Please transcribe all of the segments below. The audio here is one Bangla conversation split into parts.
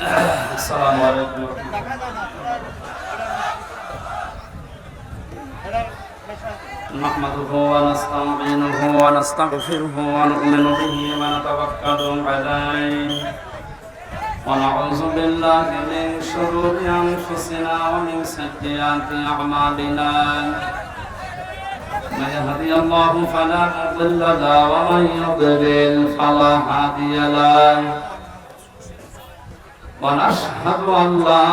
السلام عليكم. نحمده ونستعينه ونستغفره ونؤمن به ونتوكل عليه. ونعوذ بالله من شرور أنفسنا ومن سيئات أعمالنا. من يهدي الله فلا مضل له ومن يضلل فلا هادي له. ونشهد أن لا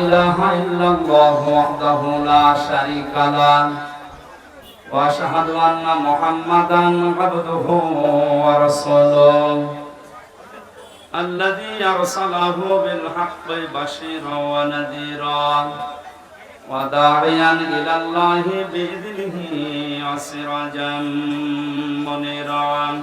إله إلا الله وحده لا شريك له وأشهد أن محمدا عبده ورسوله الذي أرسله بالحق بشيرا ونذيرا وداعيا إلى الله بإذنه وسراجا منيرا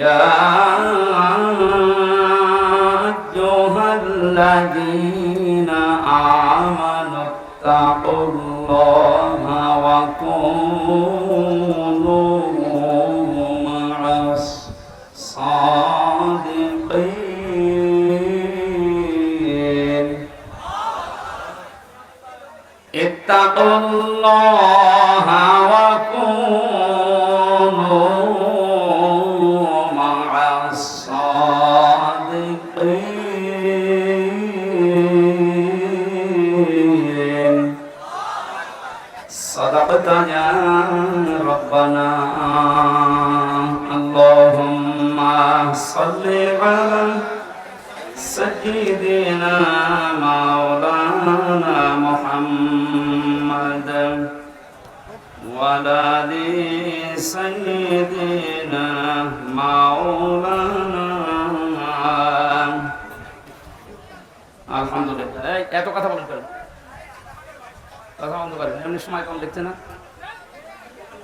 يا أيها الذين آمنوا اتقوا الله وكونوا مع الصادقين اتقوا الله ربنا اللهم صل على سيدنا مولانا محمد وعلى آل سيدنا مولانا আলহামদুলিল্লাহ এই এত কথা বলেন কেন কথা বন্ধ করেন এমনি সময় কম দেখছে না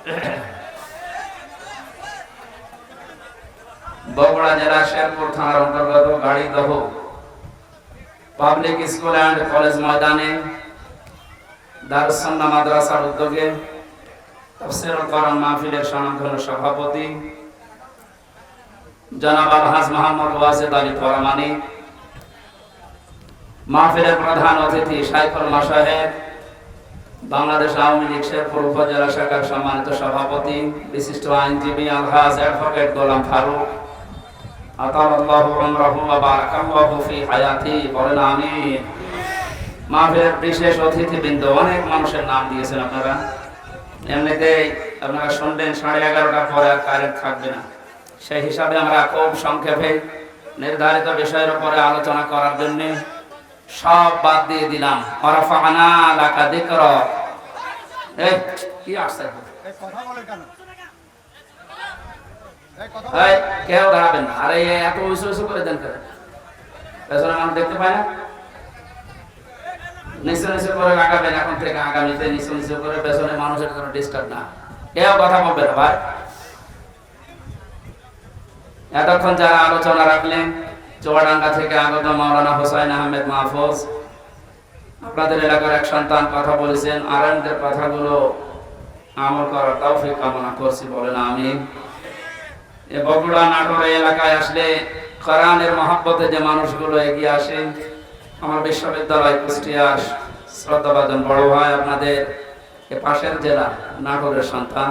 বগুড়া জেলা শেরপুর থানার অন্তর্গত Garidah public school and college ময়দানে দারুসান্না মাদ্রাসার উদ্যোগে মাহফিলের স্বনামধন্য সভাপতি জনাব আলহাজ মোহাম্মদ ওয়াজেদ আলী পরামানি মাহফিলের প্রধান অতিথি সাইফুল মাসাহেব বাংলাদেশ আওয়ামী লীগ শেরপুর উপজেলা শাখার সম্মানিত সভাপতি, বিশিষ্ট আইনজীবী আলহাজ অ্যাডভোকেট গোলাম ফারুক। বিশেষ অতিথিবৃন্দ, অনেক মানুষের নাম দিয়েছেন আপনারা। এমনিতেই আপনারা সাড়ে পরে কারেন্ট থাকবে সেই হিসাবে আমরা খুব সংক্ষেপে নির্ধারিত বিষয়ের উপরে আলোচনা করার জন্য সব বাদ দিয়ে দিলাম। ওরাফানা লাকা দিকর এই কি আসছে? কথা বলে কেন? এই কেউ দাঁড়াবেন না। আরে এত উঁচু উঁচু করে দেন কেন? পেছনে মানুষ দেখতে পায় না? নিচু নিচু করে লাগাবেন এখন থেকে আগামীতে নিচু নিচু করে পেছনে মানুষের কোনো ডিস্টার্ব না। কেউ কথা বলবে না ভাই। এতক্ষণ যারা আলোচনা রাখলেন চুয়াডাঙ্গা থেকে আগত মাওলানা হোসাইন আহমেদ মাহফুজ। আপনাদের এলাকার এক সন্তান কথা বলেছেন, আরামদের কথাগুলো আমল করার তৌফিক কামনা করছি বলেন আমি এ বগুড়া নাটোর এলাকায় আসলে কোরআনের মহাব্বতে যে মানুষগুলো এগিয়ে আসে, আমার বিশ্ববিদ্যালয় কুষ্টিয়া শ্রদ্ধাভাজন বড় ভাই আপনাদের এ পাশের জেলা নাটোরের সন্তান।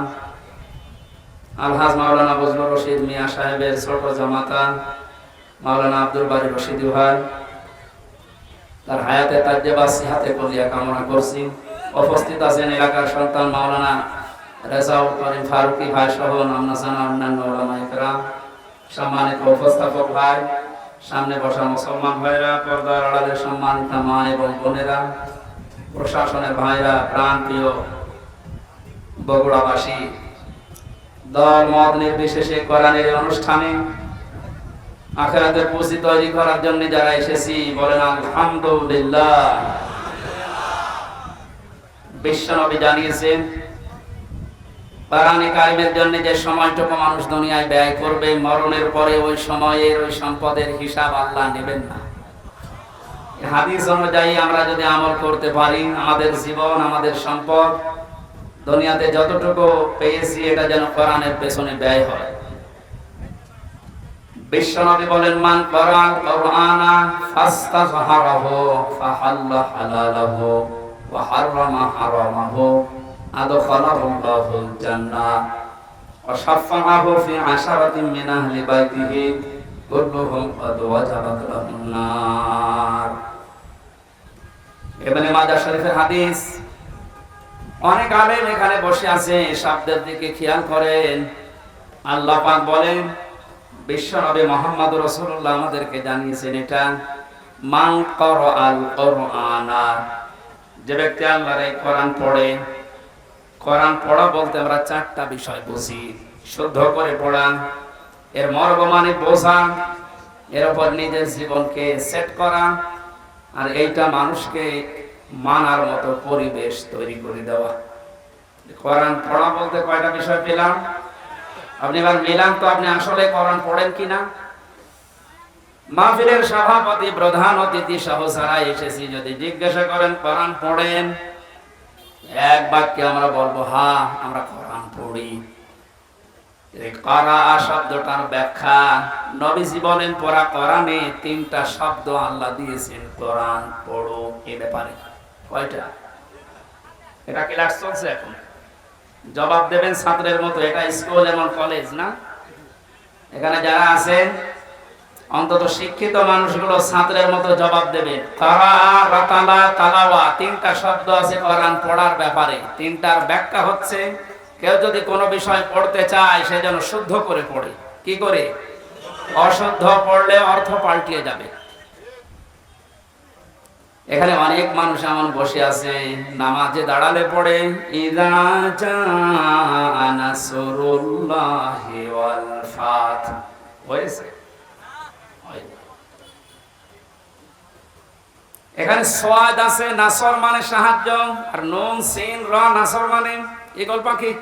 আলহাজ মাওলানা বজলুর রশিদ মিয়া সাহেবের ছোট জামাতা। মাওলানা আব্দুল বাড়ি রশিদি ভাই, তার হায়াতে তাজ্জেবা, সিহাতে কলিয়া কামনা করছি। উপস্থিত আছেন এলাকার সন্তান মাওলানা রেজাউল করিম ফারুকি ভাই সহ নামনা জানা অন্যান্য ওলামা ইকরাম সম্মানিত উপস্থাপক ভাই, সামনে বসা মুসলমান ভাইরা, পর্দার আড়ালের সম্মানিত মা এবং বোনেরা, প্রশাসনের ভাইরা প্রাণ প্রিয় বগুড়াবাসী, দল মত নির্বিশেষে কোরআনের অনুষ্ঠানে আখেরাতের পুঁজি তৈরি করার জন্য যারা এসেছি, বলেন আলহামদুলিল্লাহ। বিশ্বনবী জানিয়েছেন কোরআনে কারিমের জন্য যে সময়টুকু মানুষ দুনিয়ায় ব্যয় করবে, মরণের পরে ওই সময়ের ওই সম্পদের হিসাব আল্লাহ নেবেন না। হাদিস অনুযায়ী আমরা যদি আমল করতে পারি, আমাদের জীবন, আমাদের সম্পদ, দুনিয়াতে যতটুকু পেয়েছি, এটা যেন কোরআনের পেছনে ব্যয় হয়। বিশ্বনবী বলেন, মান কোরআন কোরআনা ফাহাল্লা ওয়া হাররামা হারামাহু আদখালাহু আল্লাহুল জান্নাহ ওয়া ফি আশারাতিন মিন আহলি বাইতিহি কুল্লুহুম ক্বাদ ওয়াজাবাত লাহুন নার। শরীফের হাদিস, অনেক আলেম এখানে বসে আছে শব্দের দিকে খেয়াল করেন। আল্লাহ পাক বলেন বিশ্বনবী মোহাম্মদ রসুল্লাহ আমাদেরকে জানিয়েছেন এটা, মান কর আল কোরআনা। যে ব্যক্তি আল্লাহর এই কোরআন পড়ে, কোরআন পড়া বলতে আমরা চারটা বিষয় বুঝি। শুদ্ধ করে পড়া, এর মর্ম মানে বোঝা, এর উপর নিজের জীবনকে সেট করা, আর এইটা মানুষকে মানার মতো পরিবেশ তৈরি করে দেওয়া। কোরআন পড়া বলতে কয়টা বিষয় পেলাম? আপনি এবার মিলান তো আপনি আসলে কোরআন পড়েন কিনা? মাহফিলের সভাপতি, প্রধান অতিথি সহ যারা এসেছি, যদি জিজ্ঞাসা করেন, কোরআন পড়েন? এক বাক্যে আমরা বলব হ্যাঁ আমরা কোরআন পড়ি। করা শব্দটার ব্যাখ্যা বলেন পড়া কোরআনে তিনটা শব্দ আল্লাহ দিয়েছেন, কোরআন পড়ো। এ ব্যাপারে কয়টা? এটা ক্লাস চলছে এখন? জবাব দেবেন ছাত্রের মতো, এটা স্কুল এবং কলেজ, না? এখানে যারা আছেন, অন্তত শিক্ষিত মানুষগুলো ছাত্রের মতো জবাব দেবে। তারা তালাওয়া, তিনটা শব্দ আছে কোরআন পড়ার ব্যাপারে। তিনটার ব্যাখ্যা হচ্ছে, কেউ যদি কোনো বিষয় পড়তে চায়, সে যেন শুদ্ধ করে পড়ে। কি করে? অশুদ্ধ পড়লে অর্থ পাল্টিয়ে যাবে। এখানে অনেক মানুষ এমন বসে আছে, নামাজে দাঁড়ালে পড়ে এখানে সোয়াদ আছে, নাসর মানে সাহায্য, আর নুন, সিন, র, নাসর মানে ইগল পাখি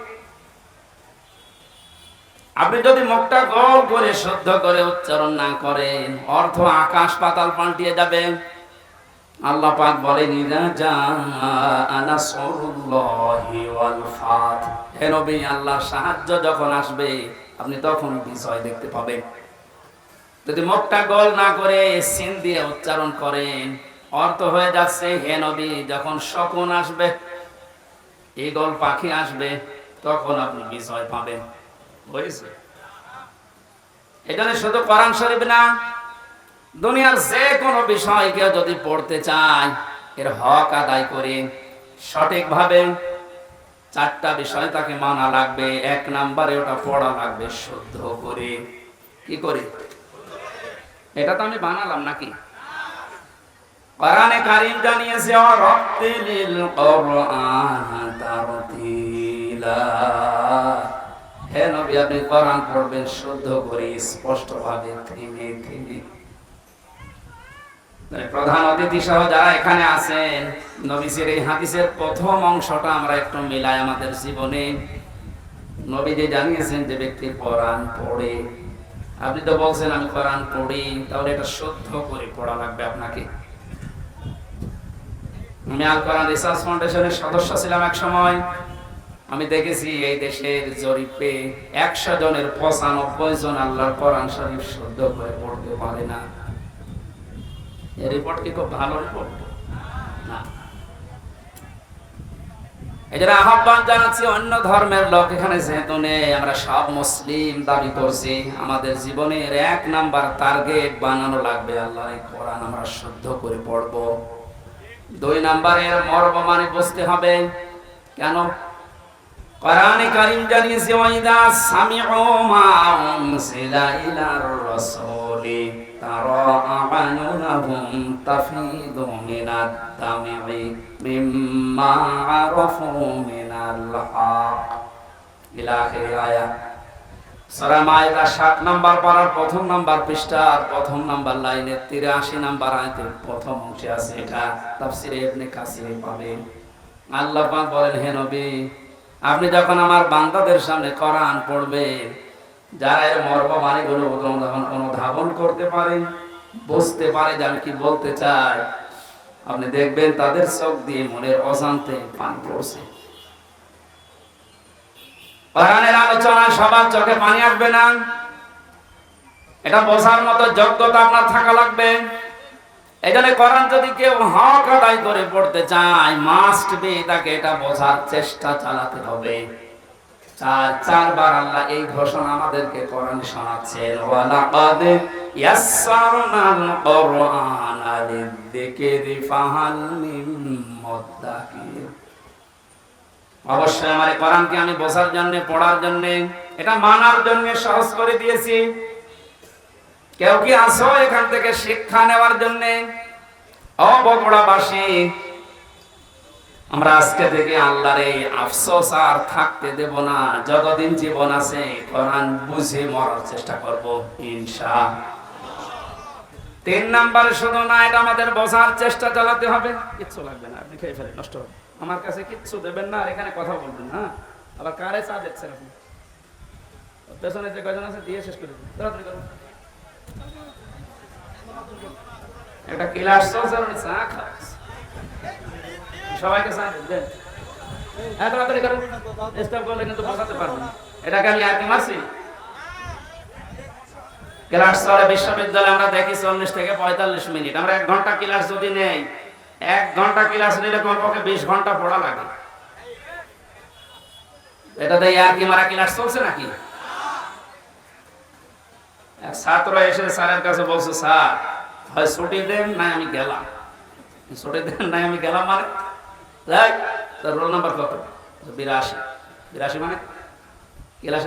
আপনি যদি মুখটা গোল করে শুদ্ধ করে উচ্চারণ না করেন, অর্থ আকাশ পাতাল পাল্টিয়ে যাবে। আল্লাহ পাক বলেন হে নবী, আল্লাহর সাহায্য যখন আসবে, আপনি তখন বিষয় দেখতে পাবেন। যদি মুখটা গোল না করে সিন দিয়ে উচ্চারণ করেন, অর্থ হয়ে যাচ্ছে, হে নবী, যখন শকুন আসবে, ঈগল পাখি আসবে, তখন আপনি বিষয় পাবেন। বুঝেছে এখানে শুধু কোরআন শরীফ না দুনিয়ার যে কোনো বিষয় কেউ যদি পড়তে চায়, এর হক আদায় করে সঠিকভাবে চারটা বিষয় তাকে মানা লাগবে, এক নাম্বারে ওটা পড়া লাগবে শুদ্ধ করে। কি করে? এটা তো আমি বানালাম নাকি? কোরআনে কারীম জানিয়েছে ও রক্তিলিল কোরআন তারতিলা। হে নবী, আপনি কোরআন পড়বেন শুদ্ধ করে স্পষ্ট ভাবে থেমে থেমে। প্রধান অতিথি সহ যারা এখানে আছেন নবীসের এই হাদিসের প্রথম অংশটা আমরা একটু মিলাই আমাদের জীবনে। নবী যে জানিয়েছেন যে ব্যক্তি কোরআন পড়ে। আপনি তো বলছেন আমি কোরআন পড়ি, তাহলে এটা শুদ্ধ করে পড়া লাগবে আপনাকে। আমি আল কোরআন রিসার্চ ফাউন্ডেশনের সদস্য ছিলাম এক সময়। আমি দেখেছি এই দেশের জরিপে একশো জনের পঁচানব্বই জন আল্লাহর কোরআন শরীফ শুদ্ধ করে পড়তে পারে না। রিপোর্ট কি খুব ভালো রিপোর্ট আমাদের জীবনের এক নাম্বার টার্গেট বানানো লাগবে, আল্লাহর এই কোরআন আমরা শুদ্ধ করে পড়ব। দুই নাম্বারের মর্ম মানে বুঝতে হবে, কেন? জানিয়েছে তারা আ'য়ুনাহুম তাফিদু মিনাদ দামি মিম্মা আরাফু মিনাল হক ইলা আখির আয়াত সূরা মাইদা 7 নাম্বার পারার প্রথম নাম্বার পৃষ্ঠার প্রথম নাম্বার লাইনের 83 নাম্বার আয়াতের প্রথম অংশে আছে এটা ইবনে পাবেন আল্লাহ পাক বলেন, হে নবী, আপনি যখন আমার বান্দাদের সামনে কোরআন পড়বেন যারা এর মর্ম যখন অনুধাবন করতে পারে, বুঝতে পারে যে আমি কি বলতে চাই। আপনি দেখবেন তাদের চোখ দিয়ে মনের অজান্তে পানি পড়ছে। কোরআনের আলোচনায় সবার চোখে পানি আসবে না। এটা বোঝার মতো যোগ্যতা আপনার থাকা লাগবে। এই জন্য কোরআন যদি কেউ হক আদায় করে পড়তে চায় মাস্ট বি তাকে এটা বোঝার চেষ্টা চালাতে হবে। চার, চারবার আল্লাহ এই ঘোষণা আমাদেরকে কোরআন শোনাচ্ছেন। ওয়ালাকাদ ইয়াসসারনাল কোরআনা লিযিকরি ফাহাল মিন অবশ্যই কোরআনকে আমি বোঝার জন্য, পড়ার জন্য, এটা মানার জন্য সহজ করে দিয়েছি। কেউ কি আসো এখান থেকে শিক্ষা নেওয়ার জন্য? অবগড়াবাসী আমরা আজকে থেকে আল্লাহর এই আফসোস আর থাকতে দেব না। যতদিন জীবন আছে, কোরআন বুঝে মরার চেষ্টা করব ইনশা তিন নাম্বার শুধু না, এটা আমাদের বোঝার চেষ্টা চালাতে হবে। কিচ্ছু লাগবে না, আপনি খেয়ে নষ্ট হবে। আমার কাছে কিচ্ছু দেবেন না, আর এখানে কথা বলবেন হ্যাঁ? আবার কারে চা দিচ্ছেন আপনি? পেছনে যে কয়জন আছে, দিয়ে শেষ করে তাড়াতাড়ি করুন। একটা চা সবাইকে হ্যাঁ পঁয়তাল্লিশ মিনিট। এটাতে আর কি মারা ক্লাস চলছে নাকি? ছাত্র এসে স্যারের কাছে বলছে, স্যার, হয় ছুটি দেন না আমি গেলাম। ছুটি দেন না আমি গেলাম মানে? দেখ, তোর রোল নাম্বার কত? বিরাশি। বিরাশি মানে?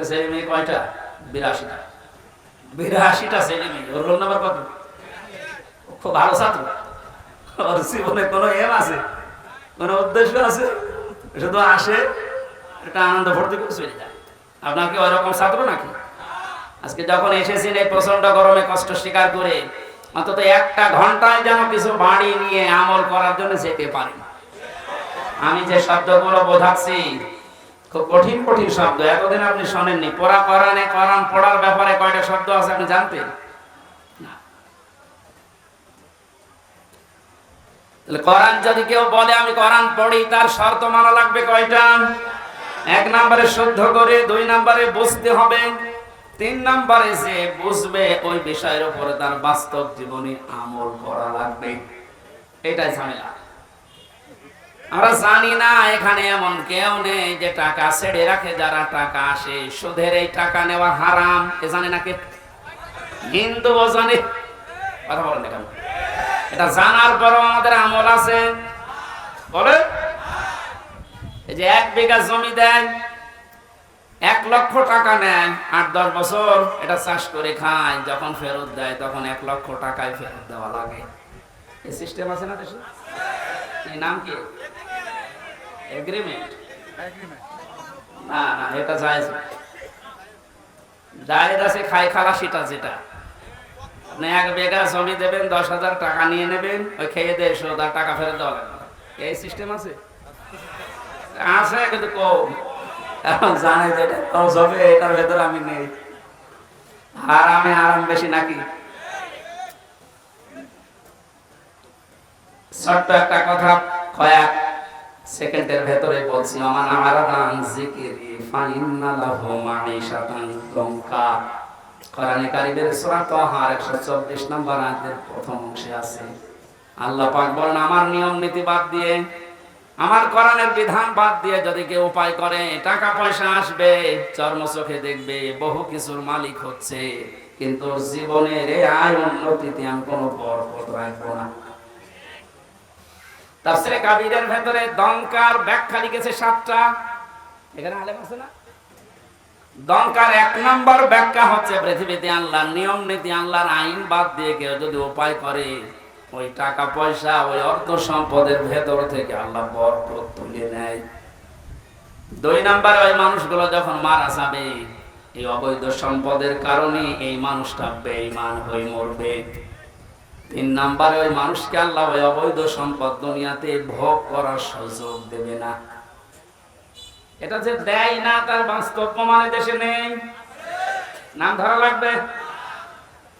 ছেলে মেয়ে কয়টা? বিরাশিটা। বিরাশিটা ছেলে মেয়ে। ওর রোল নাম্বার কত? খুব ভালো ছাত্র। ওর জীবনে কোনো এম আছে? কোনো উদ্দেশ্য আছে? শুধু আসে, একটা আনন্দ ভর্তি করে চলে যায়। আপনার কি ওইরকম ছাত্র নাকি? আজকে যখন এসেছেন এই প্রচণ্ড গরমে কষ্ট স্বীকার করে, অন্তত একটা ঘন্টায় যেন কিছু বাড়ি নিয়ে আমল করার জন্য যেতে পারেন। আমি যে শব্দগুলো বোঝাচ্ছি, খুব কঠিন কঠিন শব্দ। এতদিন আপনি শোনেননি। পড়া করানে করান পড়ার ব্যাপারে কয়টা শব্দ আছে আপনি জানতেন? না। তাহলে কোরআন যদি কেউ বলে, আমি কোরআন পড়ি, তার শর্ত মানা লাগবে কয়টা? এক নম্বরে শুদ্ধ করে, দুই নম্বরে বুঝতে হবে, তিন নম্বরে যে বুঝবে, ওই বিষয়ের উপরে তার বাস্তব জীবনে আমল করা লাগবে। এটাই ঝামেলা। আমরা জানি না, এখানে এমন কেউ নেই যে টাকা ছেড়ে রাখে, যারা টাকা আসে সুদের এই টাকা নেওয়া হারাম। এ জানে না কে? হিন্দু ও জানে। কথা বলেন কেন? এটা জানার পরও আমাদের আমল আছে। বলে? এই যে এক বিঘা জমি দেয়, এক লক্ষ টাকা নেয়, আট দশ বছর এটা চাষ করে খায়, যখন ফেরত দেয় তখন এক লক্ষ টাকায় ফেরত দেওয়া লাগে। এই সিস্টেম আছে না দেশে? এই নাম কি? এগ্রিমেন্ট না না এটা জায়েজ। জায়েজ আছে খাই খালাসিটা যেটা। আপনি এক বেগা জমি দেবেন দশ হাজার টাকা নিয়ে নেবেন ওই খেয়ে দিয়ে আর টাকা ফেরত দেওয়া লাগবে। এই সিস্টেম আছে? আছে কিন্তু কম। এখন জানে যে এটা হবে এটার ভেতর আমি নেই। আরামে আরাম বেশি নাকি? ছোট্ট একটা কথা কয়েক সেকেন্ডের ভেতরে বলছি, আমার নাম জিকিরি ফাইন্না লাহু মাঈশাতান দঙ্কা কোরআনে কারিমের সূরা তাহার 124 নম্বর আয়াতের প্রথম অংশে আছে, আল্লাহ পাক বলেন, আমার নিয়ম নীতি বাদ দিয়ে, আমার কোরআনের বিধান বাদ দিয়ে যদি কেউ উপায় করে টাকা পয়সা আসবে, চর্ম চোখে দেখবে, বহু কিছুর মালিক হচ্ছে, কিন্তু জীবনের এই আয় উন্নতিতে আমি কোনো বরকত রাখব না। তাফসিরে কাবিরের ভেতরে দঙ্কার ব্যাখ্যা লিখেছে সাতটা। এখানে আলেম আছে না? দঙ্কার এক নম্বর ব্যাখ্যা হচ্ছে, পৃথিবীতে আল্লাহর নিয়ম নীতি, আল্লাহর আইন বাদ দিয়ে কেউ যদি উপায় করে, ওই টাকা, পয়সা, ওই অর্থ সম্পদের ভেতর থেকে আল্লাহ বরকত তুলে নেয়। দুই নাম্বার ওই মানুষগুলো যখন মারা যাবে, এই অবৈধ সম্পদের কারণে এই মানুষটা বেঈমান হয়ে মরবে। তিন নাম্বারে ওই মানুষকে আল্লাহ ওই অবৈধ সম্পদ দুনিয়াতে ভোগ করার সুযোগ দেবে না। এটা যে দেয় না, তার বাস্তব প্রমাণে দেশে নেই। নাম ধরা লাগবে?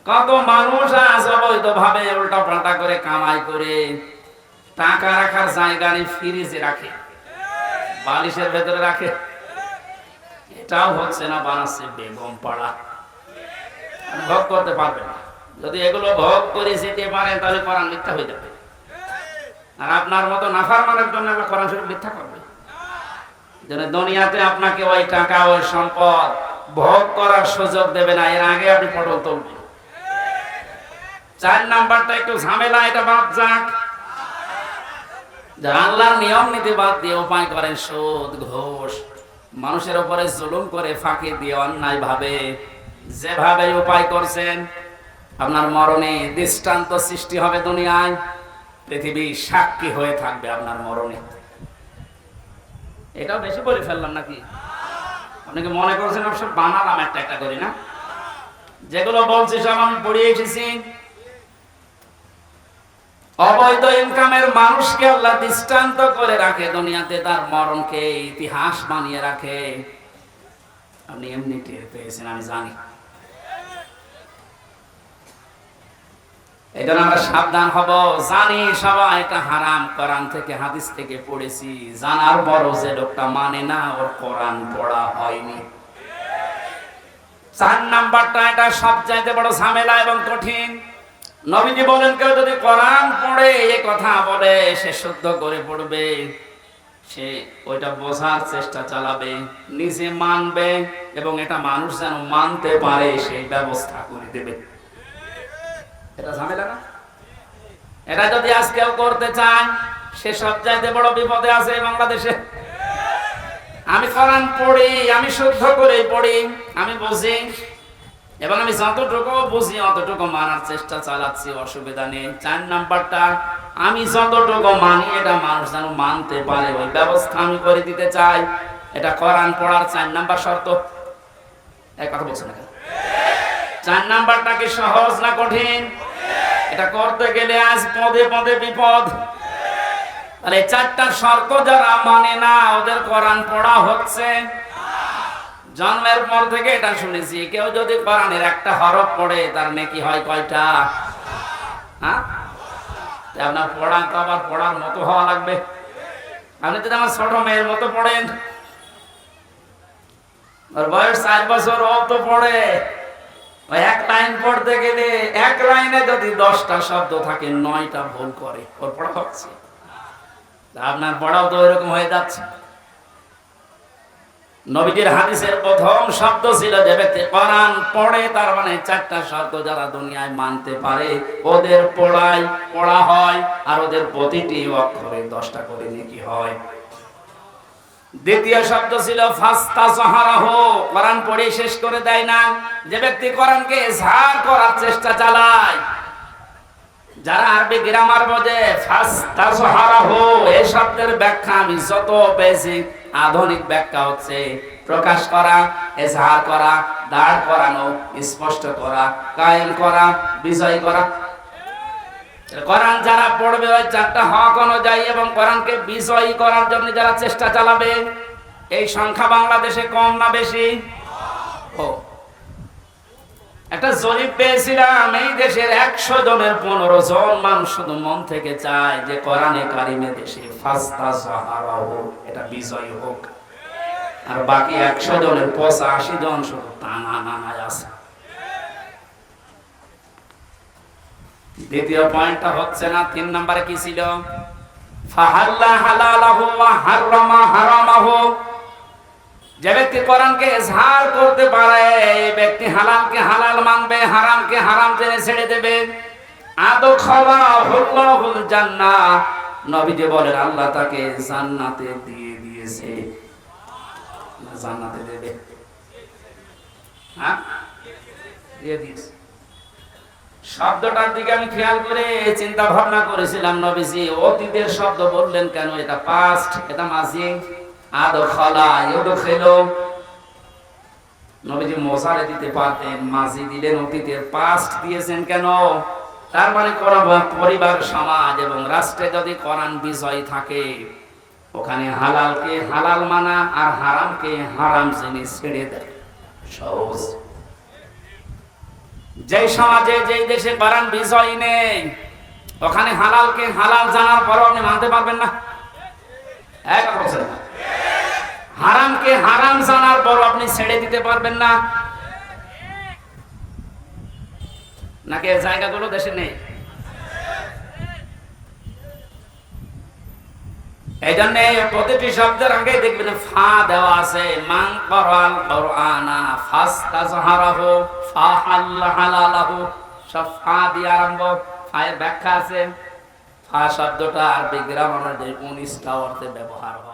কত মানুষ আজ অবৈধ ভাবে উল্টা পাল্টা করে কামাই করে টাকা রাখার জায়গা নেই, ফ্রিজে রাখে, বালিশের ভেতরে রাখে। এটাও হচ্ছে না বানাচ্ছে বেগম পাড়া। ভোগ করতে পারবে না। যদি এগুলো ভোগ করে যেতে পারেন, তাহলে কোরআন মিথ্যা হয়ে যাবে। আর আপনার মতো নাফার মানের জন্য আমরা কোরআন শরীফ মিথ্যা করবে। যেন দুনিয়াতে আপনাকে ওই টাকা, ওই সম্পদ ভোগ করার সুযোগ দেবে না, এর আগে আপনি পটল তুলবেন। চার নাম্বারটা একটু ঝামেলা, এটা বাদ যাক। যারা আল্লাহর নিয়ম নীতি বাদ দিয়ে উপায় করেন, সুদ, ঘোষ, মানুষের উপরে জুলুম করে ফাঁকি দিয়ে অন্যায় ভাবে যেভাবে উপায় করছেন আপনার মরণে দৃষ্টান্ত সৃষ্টি হবে দুনিয়ায়। পৃথিবী সাক্ষী হয়ে থাকবে আপনার মরণে। এটাও বেশি বলে ফেললাম নাকি? আপনি কি মনে করছেন সব বানালাম একটা একটা করে, না? যেগুলো বলছি সব আমি পড়িয়ে এসেছি। অবৈধ ইনকামের মানুষকে আল্লাহ দৃষ্টান্ত করে রাখে, দুনিয়াতে তার মরণকে ইতিহাস বানিয়ে রাখে। আপনি এমনি টের পেয়েছেন, আমি জানি। এই জন্য আমরা সাবধান হব। জানি সবাই এটা হারাম, কোরআন থেকে, হাদিস থেকে পড়েছি। জানার বড় যে লোকটা মানে না, ওর কোরআন পড়া হয়নি। চার নাম্বারটা, এটা বড় ঝামেলা এবং কঠিন। নবীজি বলেন, কেউ যদি কোরআন পড়ে কথা বলে, সে শুদ্ধ করে পড়বে। সে ওইটা বোঝার চেষ্টা চালাবে, নিজে মানবে, এবং এটা মানুষ যেন মানতে পারে, সেই ব্যবস্থা করে দেবে। এটা ঝামেলা না? এটা যদি আজ কেউ করতে চায়, সে সব চাইতে বড় বিপদে আছে বাংলাদেশে। আমি কোরআন পড়ি, আমি শুদ্ধ করে পড়ি, আমি বুঝি, এবং আমি যতটুকু বুঝি অতটুকু মানার চেষ্টা চালাচ্ছি, অসুবিধা নেই। চার নাম্বারটা, আমি যতটুকু মানি, এটা মানুষ যেন মানতে পারে। ওই ব্যবস্থা আমি করে দিতে চাই। এটা কোরআন পড়ার চার নাম্বার শর্ত। এক কথা বলছে না চার নাম্বারটা কি সহজ না কঠিন? এটা করতে গেলে আজ পদে পদে বিপদ। তাহলে চারটা শর্ত যারা মানে না, ওদের কোরআন পড়া হচ্ছে। জন্মের পর থেকে এটা শুনেছি, কেউ যদি কোরআনের একটা হরফ পড়ে, তার নেকি হয় কয়টা? হ্যাঁ? আপনার পড়া তো আবার পড়ার মতো হওয়া লাগবে। আপনি যদি আমার ছোট মেয়ের মতো পড়েন, ওর বয়স চার বছর, ও তো পড়ে। এক লাইন পড়তে গেলে, এক লাইনে যদি দশটা শব্দ থাকে, নয়টা ভুল করে। ওর পড়া হচ্ছে। আপনার পড়াও তো হয়ে যাচ্ছে। নবীজির হাদিসের প্রথম শব্দ ছিল যে ব্যক্তি কোরআন পড়ে, তার মানে চারটা শব্দ যারা দুনিয়ায় মানতে পারে, ওদের পড়াই পড়া হয়, আর ওদের প্রতিটি অক্ষরে দশটা করে হয়। দ্বিতীয় শব্দ ছিল ফাস্তা সাহারাহ কোরআন পড়ে শেষ করে দেয় না। যে ব্যক্তি কোরআনকে ঝাড় করার চেষ্টা চালায়, যারা আরবি গ্রামার বোঝে ফাস্তা সাহারাহ এই শব্দের ব্যাখ্যা আমি যত পেয়েছি, আধুনিক ব্যাখ্যা হচ্ছে প্রকাশ করা, এজাহার করা, দাঁড় করানো, স্পষ্ট করা, কায়েম করা, বিজয় করা। কোরআন যারা পড়বে ওই চারটা হক অনুযায়ী এবং কোরআনকে বিজয়ী করার জন্য যারা চেষ্টা চালাবে, এই সংখ্যা বাংলাদেশে কম না বেশি? ও। একটা জরিপ পেয়েছিলাম, এই দেশের একশো জনের পনেরো জন মানুষ শুধু মন থেকে চায় যে কোরআনে কারিমে দেশে ফাস্তা সাহারা হোক এটা বিজয় হোক। আর বাকি একশো জনের পঁচাশি জন শুধু টানা নানায় আছে। দ্বিতীয় পয়েন্টটা হচ্ছে না, তিন নম্বরে কি ছিল? ফাহাল্লা হালালাহু ওয়া হাররামা হারামাহু। যে ব্যক্তি কোরআনকে ঝাড় করতে পারে, এই ব্যক্তি হালালকে হালাল মানবে, হারামকে হারাম জেনে ছেড়ে দেবে। আদো খাওয়া হুল্লাহুল জান্নাহ। নবীজি বলেন, আল্লাহ তাকে জান্নাতে দিয়ে দিয়েছে। জান্নাতে দেবে। হ্যাঁ? দিয়ে দিয়েছে। শব্দটার দিকে আমি খেয়াল করে চিন্তা ভাবনা করেছিলাম নবীজি। অতীতের শব্দ বললেন কেন? এটা পাস্ট এটা মাঝি। আদো খলা ইউদো খেলো। নবীজি মোসারে দিতে পারতেন, মাঝি দিলেন, অতীতের পাস্ট দিয়েছেন কেন? তার মানে কোন পরিবার, সমাজ এবং রাষ্ট্রে যদি কোরআন বিষয় থাকে, ওখানে হালালকে হালাল মানা আর হারামকে হারাম জিনিস ছেড়ে দেয়। সহজ। যে সমাজে, যেই দেশে বারান বিজয় নেই, ওখানে হালালকে হালাল জানার পরও আপনি মানতে পারবেন না। এক বলছেন হারামকে হারাম জানার পর আপনি ছেড়ে দিতে পারবেন না। নাকি জায়গাগুলো দেশে নেই? এই জন্য প্রতিটি শব্দের আগে দেখবেন ফা দেওয়া আছে। মান করাল কোরআনা ফা ফাহাল্লাহালাহু সব ফা দিয়ে আরম্ভ। ফায়ের ব্যাখ্যা আছে। ফা শব্দটা আরবি গ্রাম অনুযায়ী উনিশটা অর্থে ব্যবহার হয়।